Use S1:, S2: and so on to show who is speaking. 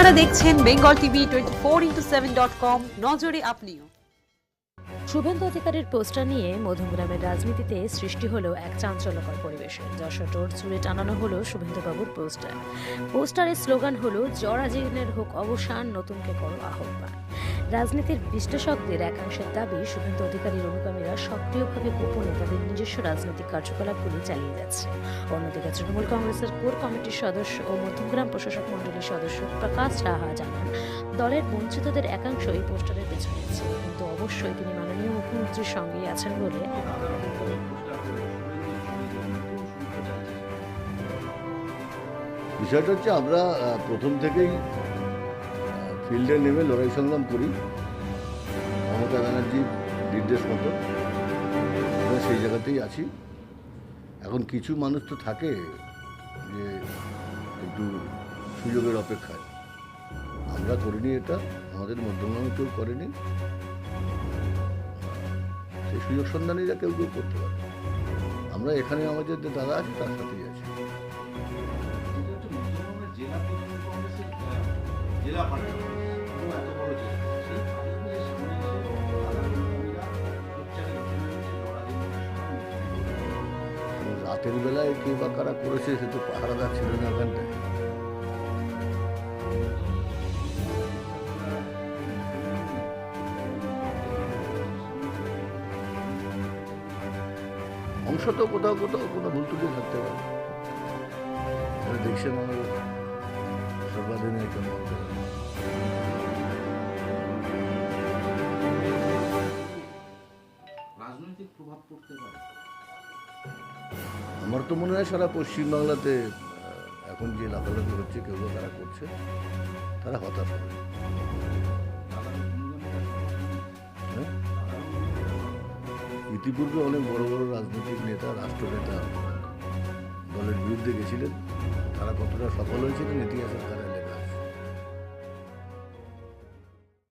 S1: আপনারা দেখছেন Bengal TV twenty four into seven dot com নজরে আপনিও।
S2: শুভেন্দু অধিকারের পোস্টার নিয়ে মধুগ্রামের রাজনীতিতে সৃষ্টি হলো এক চাঞ্চল্যকর পরিবেশে। যশোটোর চুড়ে টানানো হলো শুভেন্দুবাবুর পোস্টার। পোস্টারের স্লোগান হলো, জরাজীর্ণের হোক অবসান, নতুনকে করো আহ্বান। রাজনীতির বিশ্লেষকদের একাংশের দাবি শুভেন্দু অধিকারীর অনুগামীরা সক্রিয়ভাবে গোপনে তাদের নিজস্ব রাজনৈতিক কার্যকলাপগুলি চালিয়ে যাচ্ছে। অন্যদিকে তৃণমূল কংগ্রেসের কোর কমিটির সদস্য ও মধ্যগ্রাম প্রশাসক মণ্ডলীর সদস্য প্রকাশ সাহা জানান, দলের বঞ্চিতদের একাংশ এই পোস্টারের পেছনে আছে। কিন্তু অবশ্যই তিনি মাননীয় মুখ্যমন্ত্রীর সঙ্গেই আছেন বলে
S3: বিষয়টা হচ্ছে আমরা প্রথম থেকেই ফিল্ডে নেমে লড়াই সংগ্রাম করি। মমতা ব্যানার্জির নির্দেশ মতো। আমরা সেই জায়গাতেই আছি। এখন কিছু মানুষ তো থাকে যে একটু সুযোগের অপেক্ষায়। আমরা করিনি এটা, আমাদের মধ্যমগ্রামে কেউ করেনি। সেই সুযোগ সন্ধানীরা কেউ কেউ করতে পারে। আমরা এখানে আমাদের যে দাদা আছে, তার সাথেই আছি।
S4: জেলা
S3: রাতের বেলায় কে বা কারা করেছে সে তো পাহারাদার ছিল না ওখানটায় অংশ তো কোথাও কোথাও কোনো ভুল ত্রুটি থাকতে পারে। দেখছেন আমাদের সর্বাধিনায়ক।
S4: রাজনৈতিক প্রভাব পড়তে পারে।
S3: আমার তো মনে হয় সারা পশ্চিমবাংলাতে এখন যে লাফালাফি হচ্ছে, কেউ কারা করছে, তারা হতাশ হবে। হ্যাঁ? ইতিপূর্বে অনেক বড় বড় রাজনৈতিক নেতা, রাষ্ট্রনেতা দলের বিরুদ্ধে গেছিলেন। তারা কতটা সফল হয়েছিলেন ইতিহাসের তারা